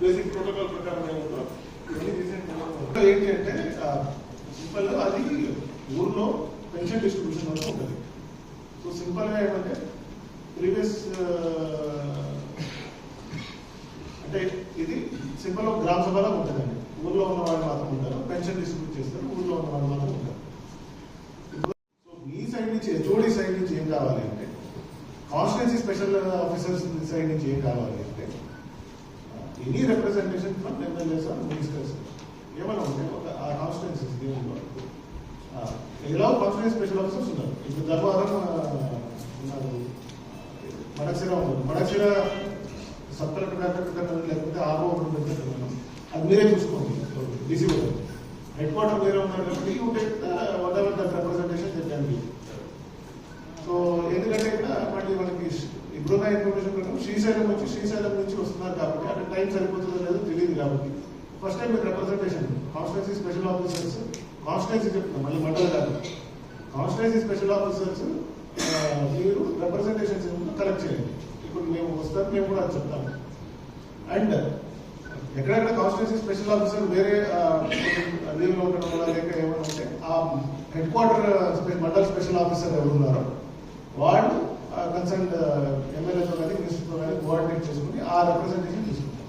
Basic protocol ప్రకారం ఏముందో ఏంటి అంటే సింపుల్ అది ఊర్లో పెన్షన్ డిస్ట్రిబ్యూషన్ వరకు ఉంటుంది. సో సింపుల్గా ఏమంటే ప్రీవియస్ అంటే ఇది సింపుల్ గ్రామ సభలో ఉంటుందండి. ఊర్లో ఉన్న వాళ్ళు మాత్రం ఉంటారు పెన్షన్ డిస్ట్రిబ్యూట్ చేస్తారు ఊర్లో ఉన్న వాళ్ళు మాత్రం ఉంటారు. సో మీ సైడ్ నుంచి హెచ్ఓడి సైడ్ నుంచి ఏం కావాలి అంటే కాన్స్టిట్యున్సీ స్పెషల్ ఆఫీసర్స్ సైడ్ నుంచి ఏం కావాలి అంటే any representation from MLAs or ministers ఏమైనా ఉంటాయి ఒక ఆ కాన్స్టిట్యున్సీస్ దేవుళ్ళు ఇలా కాన్స్టిట్యున్సీ స్పెషల్ ఆఫీసర్స్ ఉన్నారు ఇప్పుడు ధర్మవరం ఉన్నారు. మడక్సిర ఉన్నారు. మడక్సిర సబ్ కలెక్టర్ కలెక్టర్ లేకపోతే ఆర్ఓ ఉంటుంది అది మీరే చూసుకోండి. డీసీ హెడ్ క్వార్టర్ మీరే ఉన్నారు కాబట్టి you take whatever that representation చెప్పండి సో ఎందుకంటే ఇక్కడ మళ్ళీ మనకి ఇప్పుడున్న ఇన్ఫర్మేషన్ ప్రకారం శ్రీశైలం వచ్చి శ్రీశైలం నుంచి టైం సరిపోతుందో లేదో తెలియదు కాబట్టి. ఫస్ట్ టైం మీకు representation constituency special officers constituency చెప్తున్నా మళ్ళీ మండలి కాదు కాన్స్టిట్యున్సీ స్పెషల్ ఆఫీసర్స్ మీరు రిప్రజెంటేషన్స్ కలెక్ట్ చేయండి. ఇప్పుడు మేము వస్తాం మేము కూడా అది చెప్తాము అండ్ ఎక్కడెక్కడ కాన్స్టిట్యున్సీ స్పెషల్ ఆఫీసర్ వేరే లీవ్లో ఉండడం వల్ల లేక ఏమైనా ఉంటే ఆ head quarter mandal special officer ఎవరు ఉన్నారో వాళ్ళు కన్సర్న్ ఎమ్మెల్యేతో కానీ మినిస్టర్తో కానీ కోఆర్డినేట్ చేసుకుని ఆ రిప్రజెంటేషన్ తీసుకుంటారు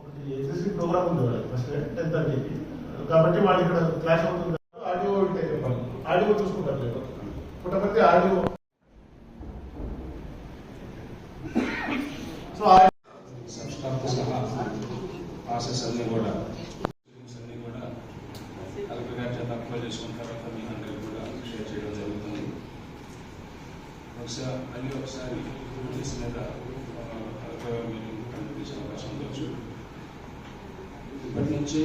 ఒకటి ఎస్ఎస్సి ప్రోగ్రామ్ ఉంది వాళ్ళకి ఫస్ట్ టెన్ థర్టీకి. కాబట్టి వాళ్ళు ఇక్కడ క్లాస్ అవుతుంది ఆడియో ఉంటే చెప్పాలి. ఆడియో చూసుకుంటారు లేదు పుట్టపర్తి ఆడియో. సో ఆ సహా ప్రాసెస్ అన్ని కూడా. అన్ని కూడా కలెక్టర్ గారి చేత అప్లై చేసుకున్న తర్వాత మీ కూడా షేర్ చేయడం జరుగుతుంది. ఒకసారి మళ్ళీ ఒకసారి నోటీస్ మీద కలెక్టర్ గారు మీరు కనిపించే అవకాశం ఉండొచ్చు. ఇప్పటి నుంచి